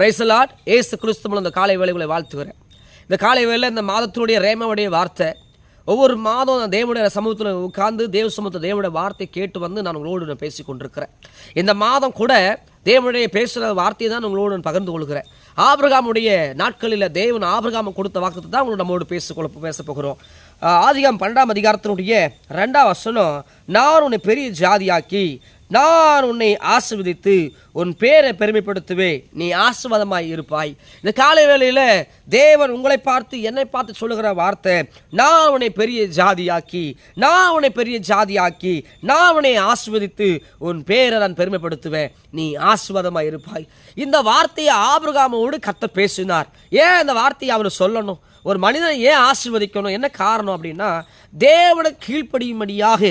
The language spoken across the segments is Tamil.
பிரைசலாட் ஏசு கிறிஸ்துவ இந்த காலை வேலைகளை வாழ்த்துகிறேன். இந்த காலை வேலை இந்த மாதத்தினுடைய ரேமாவுடைய வார்த்தை ஒவ்வொரு மாதம் நான் தேவனுடைய சமூகத்தில் உட்கார்ந்து தேவ சமூகத்தை தேவனுடைய வார்த்தை கேட்டு வந்து நான் உங்களோடு நான் பேசி கொண்டிருக்கிறேன். இந்த மாதம் கூட தேவனுடைய பேசுகிற வார்த்தையை தான் உங்களோடு நான் பகிர்ந்து கொள்கிறேன். ஆபிரகாமுடைய நாட்களில் தேவன் ஆபிரகாம கொடுத்த வாக்குத்தை தான் உங்களோட நம்மோடு பேசிக்கொள்ள கொள்ள பேச போகிறோம். ஆதிகாம் பன்னெண்டாம் அதிகாரத்தினுடைய ரெண்டாம் வசனம் நான் உன்னை பெரிய ஜாதியாக்கி நான் உன்னை ஆசிர்வதித்து உன் பேரை பெருமைப்படுத்துவே. நீ ஆசிர்வாதமாய் இருப்பாய். இந்த காலை வேளையில் தேவன் உங்களை பார்த்து என்னை பார்த்து சொல்லுகிற வார்த்தை நான் உன்னை பெரிய ஜாதியாக்கி நான் உன்னை பெரிய ஜாதியாக்கி நான் உன்னை ஆசிர்வதித்து உன் பேரை நான் பெருமைப்படுத்துவேன். நீ ஆசிர்வாதமாக இருப்பாய். இந்த வார்த்தையை ஆபிரகாமோடு கத்த பேசினார். ஏன் இந்த வார்த்தையை அவர் சொல்லணும்? ஒரு மனிதனை ஏன் ஆசிர்வதிக்கணும்? என்ன காரணம் அப்படின்னா தேவனை கீழ்ப்படியும்படியாக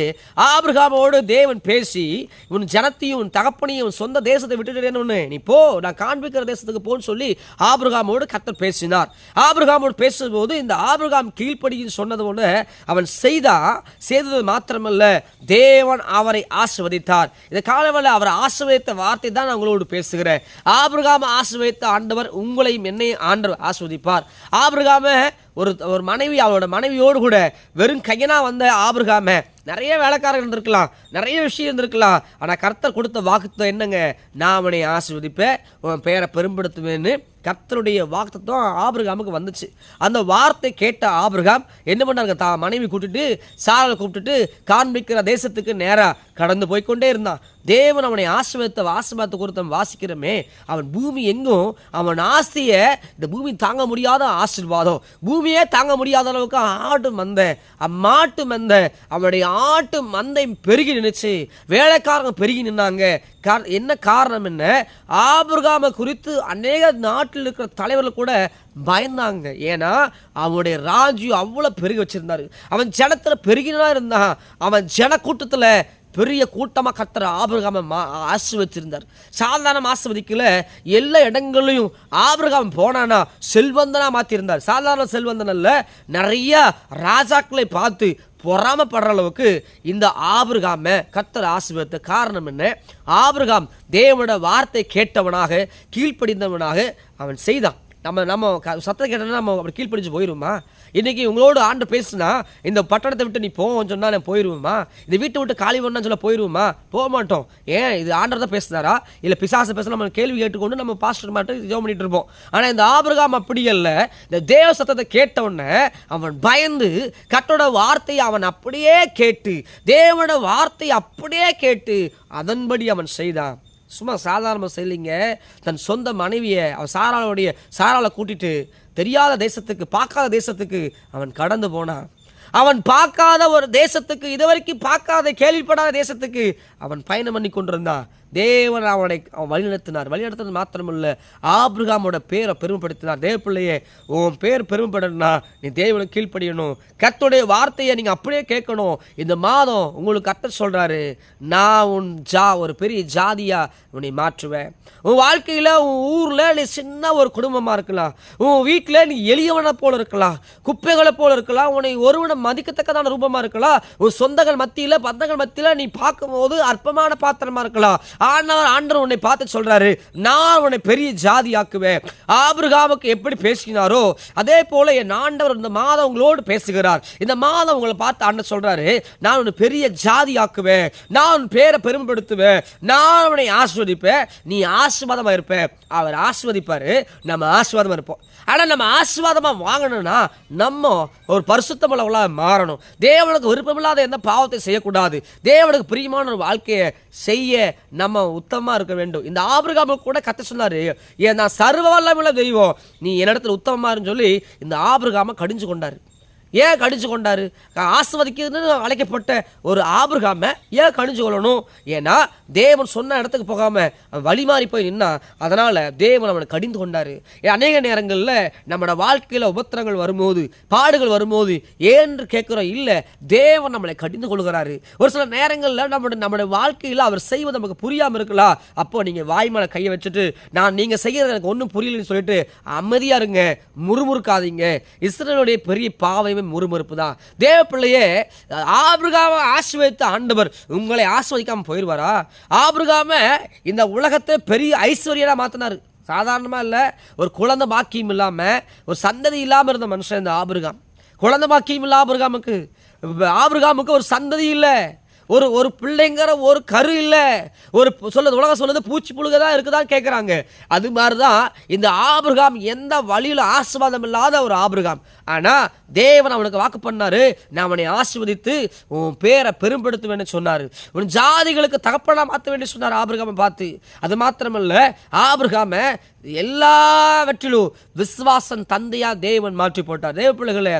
ஆபிரகாமோடு தேவன் பேசி உன் ஜனத்தையும் உன் தகப்பனையும் உன் சொந்த தேசத்தை விட்டுட்டேன்னு நீ போ நான் காண்பிக்கிற தேசத்துக்கு போன்னு சொல்லி ஆபிரகாமோடு கத்தர் பேசினார். ஆபிரகாமோடு பேசும்போது இந்த ஆபிரகாம் கீழ்ப்படின்னு சொன்னது போல அவன் செய்தா செய்தது மாத்திரமல்ல தேவன் அவரை ஆசிர்வதித்தார். இந்த காலவெளியில் அவர் ஆசிர்வதித்த வார்த்தை தான் நான் உங்களோடு பேசுகிறேன். ஆபிரகாம் ஆசிர்வதித்த ஆண்டவர் உங்களையும் என்னையும் ஆண்டவர் ஆசிர்வதிப்பார். ஆபிரகாம ஒரு ஒரு மனைவி அவளோட மனைவியோடு கூட வெறும் கையனா வந்த ஆபிரகாம நிறைய வேலைக்காரர்கள் இருந்திருக்கலாம் நிறைய விஷயம் இருந்திருக்கலாம். ஆனால் கர்த்தர் கொடுத்த வாக்குத்தம் என்னங்க? நான் அவனை ஆசிர்வதிப்பேன் உன் பெயரை பெரும்படுத்துவேன்னு கர்த்தருடைய வாக்குத்தம் ஆபிரகாமுக்கு வந்துச்சு. அந்த வார்த்தை கேட்ட ஆபிரகாம் என்ன பண்ணாங்க தான் மனைவி கூப்பிட்டுட்டு சாரலை கூப்பிட்டுட்டு காண்பிக்கிற தேசத்துக்கு நேராக கடந்து போய்க்கொண்டே இருந்தான். தேவன் அவனை ஆசிர்வதித்த ஆசிர்வாதத்தை கொடுத்த வாசிக்கிறோமே. அவன் பூமி எங்கும்? அவன் ஆசையை இந்த பூமி தாங்க முடியாத ஆசீர்வாதம். பூமியே தாங்க முடியாத அளவுக்கு ஆடு மந்த அம்மாட்டு மந்த அவனுடைய நாட்டு மந்தை பெருகி நின்றுச்சு வேலைக்காரங்க பெருகி நின்னாங்க. கார் என்ன காரணம் என்ன? ஆபிரகாமை குறித்து அநேக நாட்டில் இருக்கிற தலைவர்கள் கூட பயந்தாங்க. ஏன்னா அவனுடைய ராஜ்யம் அவ்வளோ பெருகி வச்சிருந்தாரு. அவன் ஜனத்தில் பெருகினா இருந்தான் அவன் ஜன கூட்டத்தில் பெரிய கூட்டமாக கத்துற ஆபிரகாம மா ஆசிர்வச்சிருந்தார். சாதாரண ஆசிர்வதிக்கல. எல்லா இடங்களையும் ஆபிரகாம் போனானா செல்வந்தனாக மாற்றிருந்தார் சாதாரண செல்வந்தன் அல்ல நிறைய ராஜாக்களை பார்த்து பொறாமப்படுற அளவுக்கு இந்த ஆபிரகாம கத்தர் ஆசீர்வதித்த காரணம் என்ன? ஆபிரகாம் தேவனோட வார்த்தை கேட்டவனாக கீழ்ப்படிந்தவனாக அவன் செய்தான். நம்ம நம்ம க- சத்தம் கேட்டோம்னா நம்ம அப்படி கீழ்ப்படிச்சு போயிடுவோமா இன்றைக்கி உங்களோட ஆண்டு பேசுனா இந்த பட்டணத்தை விட்டு நீ போவோம்னு சொன்னால் நான் போயிடுவோமா இந்த வீட்டை விட்டு காலி பண்ணான்னு சொல்ல போயிடுவோமா போக மாட்டோம். ஏன்? இது ஆண்டர் தான் பேசுனாரா? இல்லை பிசாசை பேச நம்ம கேள்வி கேட்டுக்கொண்டு நம்ம பாஸ்டர் மாட்டு ஜோ பண்ணிட்டு இருப்போம். ஆனால் இந்த ஆபிரகாம் அப்படி அல்ல. இந்த தேவ சத்தத்தை கேட்ட உடனே அவன் பயந்து கட்டோட வார்த்தையை அவன் அப்படியே கேட்டு தேவனோட வார்த்தையை அப்படியே கேட்டு அதன்படி அவன் செய்தான். சும்மா சாதாரண செய்யலைங்க. தன் சொந்த மனைவியை அவன் சாராளுடைய சாராளை கூட்டிட்டு தெரியாத தேசத்துக்கு பார்க்காத தேசத்துக்கு அவன் கடந்து போனான் அவன் பார்க்காத ஒரு தேசத்துக்கு இதுவரைக்கும் பார்க்காத கேள்விப்படாத தேசத்துக்கு அவன் பயணம் பண்ணி கொண்டிருந்தான். தேவன் அவனை அவன் வழிநடத்தினார். வழிநடத்தினது மாத்திரமல்ல ஆபிரகாமோட பேரை பெருமைப்படுத்தினார். தேவ பிள்ளையே உன் பேர் பெருமைப்படணும்னா நீ தேவனை கீழ்ப்படியணும். கத்தோடைய வார்த்தையை நீங்கள் அப்படியே கேட்கணும். இந்த மாதம் உங்களுக்கு கத்த சொல்கிறாரு நான் உன் ஜா ஒரு பெரிய ஜாதியாக உன்னை மாற்றுவேன். உன் வாழ்க்கையில் உன் ஊரில் நீ சின்ன ஒரு குடும்பமாக இருக்கலாம். உன் வீட்டில் நீ எளியவனை போல இருக்கலாம். குப்பைகளை போல இருக்கலாம். உன்னை ஒருவனை மதிக்கத்தக்கதான ரூபமாக இருக்கலாம். உன் சொந்தங்கள் மத்தியில் பந்தங்கள் மத்தியில் நீ பார்க்கும்போது அற்பமான பாத்திரமாக இருக்கலாம். ஆண்டவர் ஆண்டவர் உன்னை பார்த்து சொல்றாரு. நான் உன்னை பெரிய ஜாதி ஆக்குவேன் ஆபிரகாமுக்கு எப்படி பேசினாரோ அதே போல என் ஆண்டவர் இந்த மாதம் உங்களோடு பேசுகிறார். இந்த மாதம் உங்களை பார்த்து ஆண்டவர் சொல்றாரு நான் உன்னை பெரிய ஜாதி ஆக்குவேன் நான் உன் பேரை பெருமைப்படுத்துவேன். நான் உன்னை ஆஸ்வதிப்பேன் நீ ஆசீர்வாதமா இருப்ப. அவர் ஆஸ்வதிப்பார் நம்ம ஆசீர்வாதமா இருப்போம். ஆனா நம்ம ஆசீர்வாதமா வாங்கணும்னா நம்ம ஒரு பரிசுத்தமுள்ளவர்களாக மாறணும். தேவனுக்கு விருப்பமில்லாத எந்த பாவத்தை செய்யக்கூடாது. தேவனுக்கு பிரியமான ஒரு வாழ்க்கையை செய்ய நம்ம உத்தமமா இருக்க வேண்டும். இந்த ஆபிரகாமு கூட கத்த சொன்னார் ஏன் நான் சர்வ வல்லமுள்ள தெய்வம். நீ என்னிடத்துல உத்தமமாக சொல்லி இந்த ஆபிரகாம கடிஞ்சு கொண்டாரு. ஏன் கடிஞ்சு கொண்டாரு? ஆசிர்வதிக்கிறதுன்னு அழைக்கப்பட்ட ஒரு ஆபிரகாம ஏன் கடிஞ்சு கொள்ளணும்? ஏன்னா தேவன் சொன்ன இடத்துக்கு போகாம அவன் வழி மாறி போய் நின்னா அதனால தேவன் அவனை கடிந்து கொண்டாரு. ஏன் அநேக நேரங்களில் நம்மளோட வாழ்க்கையில் உபத்திரங்கள் வரும்போது பாடுகள் வரும்போது ஏன்று கேட்குறோம்? இல்லை தேவன் நம்மளை கடிந்து கொள்கிறாரு. ஒரு சில நேரங்களில் நம்மளோட நம்மளுடைய வாழ்க்கையில் அவர் செய்வது நமக்கு புரியாமல் இருக்கலாம் அப்போ நீங்கள் வாய் கையை வச்சுட்டு நான் நீங்கள் செய்யறது எனக்கு ஒன்றும் புரியலன்னு சொல்லிட்டு அமைதியாக இருங்க முறுமுறுக்காதீங்க. இஸ்ரேலுடைய பெரிய பாவை பாவமே முறுமுறுப்பு தான் தேவ பிள்ளையே ஆபிரகாம ஆசிர்வதித்த ஆண்டவர் உங்களை ஆசிர்வதிக்காம போயிடுவாரா ஆபிரகாம இந்த உலகத்தை பெரிய ஐஸ்வர்யனாக மாற்றினார் சாதாரணமாக இல்லை ஒரு குழந்தை பாக்கியம் இல்லாமல் ஒரு சந்ததி இல்லாமல் இருந்த மனுஷன் இந்த ஆபிரகாம். குழந்த பாக்கியம் இல்லை ஆபிரகாமுக்கு ஆபிரகாமுக்கு ஒரு சந்ததி இல்லை. ஒரு ஒரு பிள்ளைங்கிற ஒரு கரு இல்லை. ஒரு சொல்லுது உலகம் சொல்லுது பூச்சி புழுக தான் இருக்குதான்னு கேட்குறாங்க அது மாதிரி தான் இந்த ஆபிரகாம் எந்த வழியில் ஆசிர்வாதம் இல்லாத ஒரு ஆபிரகாம். ஆனால் தேவன் அவனுக்கு வாக்கு பண்ணாரு. நான் அவனை ஆசீர்வதித்து உன் பேரை பெரும்படுத்துவேன்னு சொன்னார். உன் ஜாதிகளுக்கு தகப்பனாக மாற்ற வேண்டி சொன்னார் ஆபிரகாமை பார்த்து. அது மாத்திரமல்ல ஆபிரகாமை எல்லாவற்றிலும் விஸ்வாசம் தந்தையாக தேவன் மாற்றி போட்டார். தேவ பிள்ளைகளை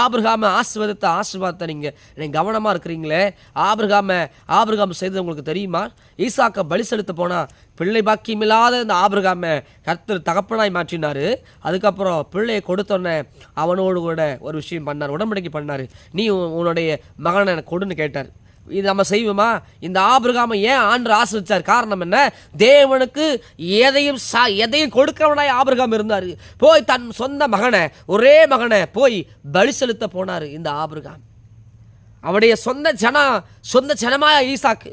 ஆபிரகாம ஆசிர்வாதத்தை ஆசீர்வாதத்தை நீங்கள் நீங்கள் கவனமாக இருக்கிறீங்களே? ஆபிரகாம ஆபிரகாம் செய்தது உங்களுக்கு தெரியுமா? ஈசாக்க பலி செலுத்த போனால் பிள்ளை பாக்கியம் இல்லாத இந்த ஆபிரகாம கர்த்தர் தகப்பனாய் மாற்றினார். அதுக்கப்புறம் பிள்ளையை கொடுத்தோன்னே அவனோடு கூட ஒரு விஷயம் பண்ணார். உடன்படிக்கை பண்ணார். நீ உன்னுடைய மகனை எனக்கு கொடுன்னு கேட்டார். இது நம்ம செய்வோமா? இந்த ஆபிரகாமை ஏன் ஆண்டு ஆசிரிச்சார் காரணம் என்ன? தேவனுக்கு எதையும் சா எதையும் கொடுக்கிறவனாய் ஆபிரகாம் இருந்தார். போய் தன் சொந்த மகனை ஒரே மகனை போய் பலி செலுத்த போனார் இந்த ஆபிரகாம். அவருடைய சொந்த ஜனா சொந்த ஜனமாக ஈசாக்கு.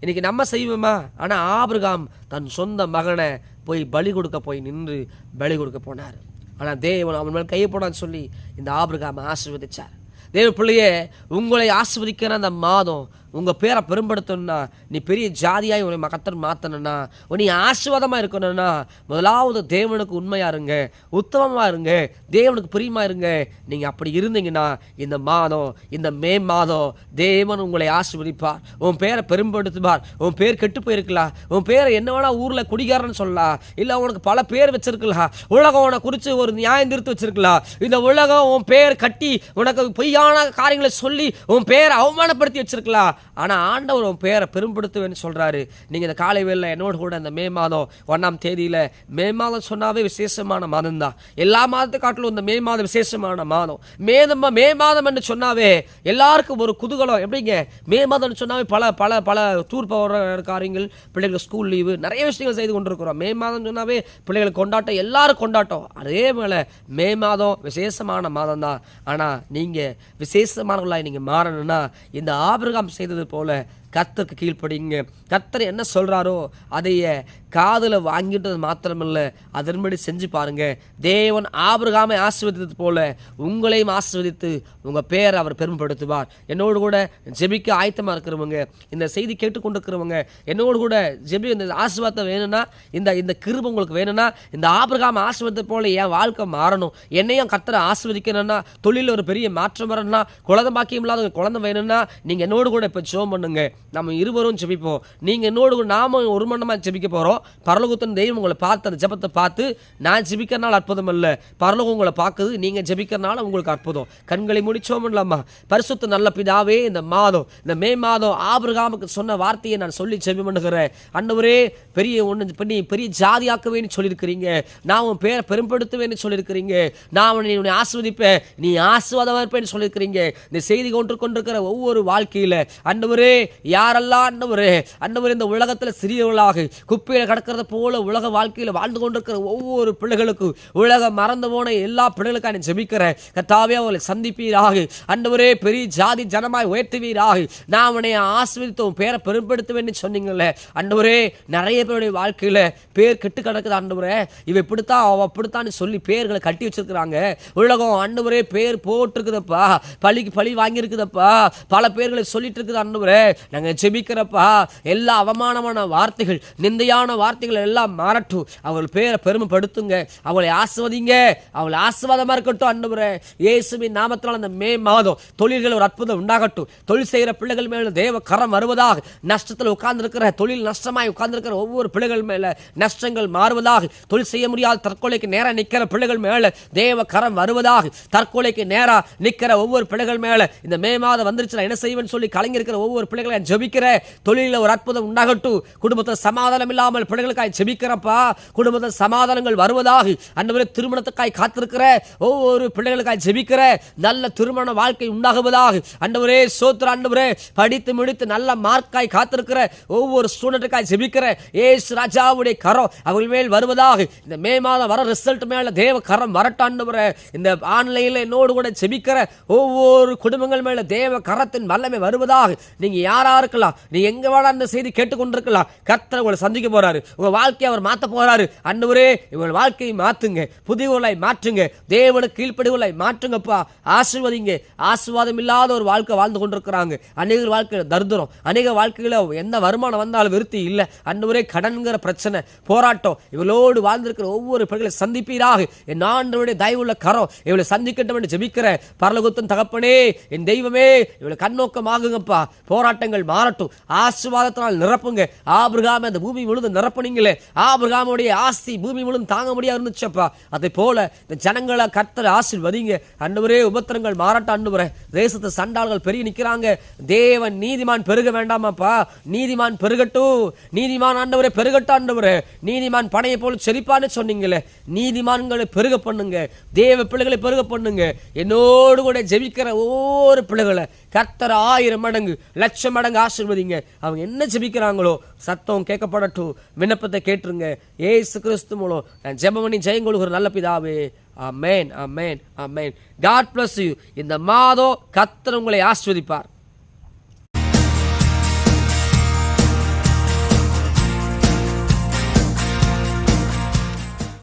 இன்னைக்கு நம்ம செய்வோமா? ஆனால் ஆபிரகாம் தன் சொந்த மகனை போய் பலி கொடுக்க போய் நின்று பலி கொடுக்க போனார். ஆனால் தேவன் அவன் மேல் கையை போடான்னு சொல்லி இந்த ஆபிரகாமை ஆசிர்வதிச்சார். தேவ பிள்ளையே உங்களை ஆஸ்வதிக்கிற அந்த மாதம் உங்கள் பேரை பெரும்படுத்தணும்னா நீ பெரிய ஜாதியாக உன்னை மகத்தர் மாற்றணும்னா நீ ஆசீர்வாதமாக இருக்கணும்னா முதலாவது தேவனுக்கு உண்மையாக இருங்க உத்தமமாக இருங்க தேவனுக்கு பிரியமாக இருங்க. நீங்கள் அப்படி இருந்தீங்கன்னா இந்த மாதம் இந்த மே மாதம் தேவன் உங்களை ஆசீர்வதிப்பார். உன் பேரை பெரும்படுத்துவார். உன் பேர் கெட்டு போயிருக்கலாம் உன் பேரை என்ன வேணால் ஊரில் குடிகாரன்னு சொல்லலாம் இல்லை உனக்கு பல பேர் வச்சிருக்கலாம் உலகம் உன்னை குறித்து ஒரு நியாயம் திருத்து வச்சிருக்கலாம் இந்த உலகம் உன் பேர் கட்டி உனக்கு பொய்யான காரியங்களை சொல்லி உன் பேரை அவமானப்படுத்தி வச்சிருக்கலாம் ஆனால் ஆண்டவர் உன் பேரை பெரும்படுத்துவேன்னு சொல்கிறாரு நீங்கள் இந்த காலை வேளையில் என்னோடு கூட இந்த மே மாதம் ஒன்றாம் தேதியில் மே மாதம் சொன்னாவே விசேஷமான மாதம் தான் எல்லா மாதத்தை காட்டிலும் இந்த மே மாதம் விசேஷமான மாதம். மேதம் மே மாதம் என்று சொன்னாவே எல்லாருக்கும் ஒரு குதூகலம். எப்படிங்க? மே மாதம்னு சொன்னாவே பல பல பல டூர் போகிற காரியங்கள் பிள்ளைகள் ஸ்கூல் லீவு நிறைய விஷயங்கள் செய்து கொண்டிருக்கிறோம். மே மாதம் சொன்னாவே பிள்ளைகளுக்கு கொண்டாட்டம் எல்லாரும் கொண்டாட்டம். அதே போல் மே மாதம் விசேஷமான மாதம் தான் ஆனால் நீங்கள் விசேஷமானவர்களாக நீங்கள் மாறணும்னா இந்த ஆபிரகாம் செய்த செய்தது போல கத்தருக்கு கீழ்ப்படிங்க. கத்தர் என்ன சொல்கிறாரோ அதைய காதில் வாங்கிட்டது மாத்திரமில்லை அதன்படி செஞ்சு பாருங்கள் தேவன் ஆபிரகாமை ஆசிர்வதித்தது போல உங்களையும் ஆசிர்வதித்து உங்கள் பேரை அவர் பெருமைப்படுத்துவார். என்னோடு கூட ஜெபிக்க ஆயத்தமாக இருக்கிறவங்க இந்த செய்தி கேட்டுக்கொண்டிருக்கிறவங்க என்னோடு கூட ஜெபி இந்த ஆசீர்வாதத்தை வேணும்னா இந்த இந்த கிருப உங்களுக்கு வேணும்னா இந்த ஆபிரகாம் ஆசீர்வாதத்தை போல என் வாழ்க்கை மாறணும். என்னையும் கத்தரை ஆசிர்வதிக்கணும்னா தொழிலில் ஒரு பெரிய மாற்றம் வரணும்னா குழந்தை பாக்கியம் இல்லாத குழந்தை வேணும்னா நீங்கள் என்னோடு கூட இப்போ ஜோம் பண்ணுங்க. நம்ம இருவரும் ஜெபிப்போம். நீங்கள் என்னோடு நாம ஒரு மண்டமாக ஜெபிக்க போகிறோம் பரலோகத்தின் தெய்வம் உங்களை பார்த்து அந்த ஜெபத்தை பார்த்து நான் ஜெபிக்கிறனால அற்புதம் இல்லை பரலோகம் உங்களை பார்க்குது நீங்கள் ஜெபிக்கிறனால உங்களுக்கு அற்புதம். கண்களை முடிச்சோம் இல்லாமா பரிசுத்த நல்ல பிதாவே இந்த மாதம் இந்த மே மாதம் ஆபிரகாமுக்கு சொன்ன வார்த்தையை நான் சொல்லி ஜெபி பண்ணுகிறேன் அன்னவரே பெரிய ஒன்று பண்ணி பெரிய ஜாதியாக்குவேன்னு சொல்லியிருக்கிறீங்க. நான் உன் பேரை பெரும்படுத்துவேன்னு சொல்லியிருக்கிறீங்க. நான் உன்னை உன்னை ஆஸ்வதிப்பேன் நீ ஆசுவாதமாக இருப்பேன்னு சொல்லியிருக்கிறீங்க. இந்த செய்தி கொண்டு கொண்டிருக்கிற ஒவ்வொரு வாழ்க்கையில் அன்னவரே யாரெல்லாம் அண்டவரே அண்டவர் இந்த உலகத்தில் சிறியவர்களாக குப்பையில் கிடக்கிறத போல உலக வாழ்க்கையில் வாழ்ந்து கொண்டிருக்கிற ஒவ்வொரு பிள்ளைகளுக்கும் உலகம் மறந்து போன எல்லா பிள்ளைகளுக்கும் நான் ஜெபிக்கிறேன். கத்தாவே அவர்களை சந்திப்பீராக. அண்டவரே பெரிய ஜாதி ஜனமாய் உயர்த்துவீராக. நான் உன்னை ஆசிர்வதித்து பேரை பெரும்படுத்துவேன்னு சொன்னீங்களே அண்டவரே நிறைய பேருடைய வாழ்க்கையில் பேர் கெட்டு கிடக்குது அண்டவரே இவ இப்படித்தான் அவ அப்படித்தான்னு சொல்லி பேர்களை கட்டி வச்சிருக்கிறாங்க. உலகம் அண்டவரே பேர் போட்டிருக்குதப்பா. பழிக்கு பழி வாங்கியிருக்குதப்பா. பல பேர்களை சொல்லிட்டு இருக்குது அண்டவரே நாங்கள் ஜெபிக்கிறப்பா எல்லா அவமானமான வார்த்தைகள் நிந்தையான வார்த்தைகள் எல்லாம் மாறட்டும். அவள் பேரை பெருமைப்படுத்துங்க அவளை ஆசிர்வதிங்க அவளை ஆசீர்வாதமா இருக்கட்டும் ஆண்டவரே இயேசுவின் நாமத்தினால் அந்த மே மாதம் தொழில்கள் ஒரு அற்புதம் உண்டாகட்டும். தொழில் செய்கிற பிள்ளைகள் மேல தேவ கரம் வருவதாக நஷ்டத்தில் உட்கார்ந்துருக்கிற தொழில் நஷ்டமாய் உட்கார்ந்துருக்கிற ஒவ்வொரு பிள்ளைகள் மேல நஷ்டங்கள் மாறுவதாக தொழில் செய்ய முடியாத தற்கொலைக்கு நேராக நிற்கிற பிள்ளைகள் மேல தேவ கரம் வருவதாக தற்கொலைக்கு நேராக நிற்கிற ஒவ்வொரு பிள்ளைகள் மேல இந்த மே மாதம் வந்துருச்சு நான் என்ன செய்வேன்னு சொல்லி கலங்கிருக்கிற ஒவ்வொரு பிள்ளைகளை ஜெபிக்கிற தொழிலில் ஒரு அற்புதம் உண்டாகட்டும். குடும்பத்தில் சமாதானம் இல்லாமல் பிள்ளைகளுக்காய் ஜெபிக்கிறப்பா குடும்பத்தில் சமாதானங்கள் வருவதாக அன்றுவரை திருமணத்துக்காய் காத்திருக்கிற ஒவ்வொரு பிள்ளைகளுக்காய் ஜெபிக்கிற நல்ல திருமண வாழ்க்கை உண்டாகுவதாக அண்டவரே சோத்திர அண்டவரே படித்து முடித்து நல்ல மார்க்காய் காத்திருக்கிற ஒவ்வொரு ஸ்டூடெண்ட்டுக்காய் ஜெபிக்கிற ஏசு ராஜாவுடைய கரம் அவர்கள் மேல் வருவதாக இந்த மே மாதம் வர ரிசல்ட் மேல தேவ கரம் வரட்டாண்டவரே இந்த ஆன்லைனில் என்னோடு கூட ஜெபிக்கிற ஒவ்வொரு குடும்பங்கள் மேல தேவ கரத்தின் வல்லமை வருவதாக நீங்க யாரா இருக்கலாம். நீ எங்க வேணா அந்த செய்தி கேட்டுக்கொண்டிருக்கலாம். கர்த்தர் உங்களை சந்திக்க போறாரு. உங்க வாழ்க்கையை அவர் மாத்த போறாரு. அன்றுவரே உங்கள் வாழ்க்கையை மாத்துங்க. புதியவர்களாய் மாற்றுங்க. தேவனுக்கு கீழ்ப்படிவுகளை மாற்றுங்கப்பா. ஆசிர்வதிங்க. ஆசிர்வாதம் இல்லாத ஒரு வாழ்க்கை வாழ்ந்து கொண்டிருக்கிறாங்க. அநேக வாழ்க்கையில தரித்திரம். அநேக வாழ்க்கையில எந்த வருமானம் வந்தாலும் விருத்தி இல்லை. அன்றுவரே கடன்கிற பிரச்சனை போராட்டம். இவளோடு வாழ்ந்திருக்கிற ஒவ்வொரு பிள்ளைகளை சந்திப்பீராக. என் ஆண்டவருடைய தயவுள்ள கரம் இவளை சந்திக்கட்டும் என்று ஜெபிக்கிற பரலகுத்தன் தகப்பனே என் தெய்வமே இவளை கண்ணோக்கமாகுங்கப்பா போராட்டங்கள் மாறட்டும். ஆசீர்வாதத்தினால் நிரப்புங்க. ஆபிரகாம அந்த பூமி முழுதும் நிரப்புனீங்களே. ஆபிரகாமுடைய ஆஸ்தி பூமி முழுதும் தாங்க முடியாது இருந்துச்சப்பா. அதை போல இந்த ஜனங்களை கர்த்தர் ஆசீர்வதிங்க. அன்றுவரே உபத்திரங்கள் மாறட்டும் அன்றுவரே. தேசத்து சண்டாள்கள் பெரிய நிற்கிறாங்க தேவன் நீதிமான் பெருக வேண்டாமாப்பா. நீதிமான் பெருகட்டும். நீதிமான் ஆண்டவரே பெருகட்டும் ஆண்டவரே நீதிமான் பணையை போல செழிப்பான்னு சொன்னீங்களே. நீதிமான்களை பெருக பண்ணுங்க. தேவ பிள்ளைகளை பெருக பண்ணுங்க. என்னோடு கூட ஜெபிக்கிற ஒவ்வொரு பிள்ளைகளை கர்த்தர் ஆயிரம் மடங்கு லட்சம் மடங்கு ஆசிர்வதிங்க? அவங்க என்ன ஜெபிக்கிறாங்களோ சத்தம் கேட்கப்படட்டும் விண்ணப்பத்தை கேட்டுருங்க. ஏசு கிறிஸ்து மூலம் நான் ஜெபம் பண்ணி ஜெயங்கொள்கிற நல்ல பிதாவே. அமேன் அமேன் அமேன் காட் பிளஸ் யூ இந்த மாதம் கர்த்தர் உங்களை ஆஸ்வதிப்பார்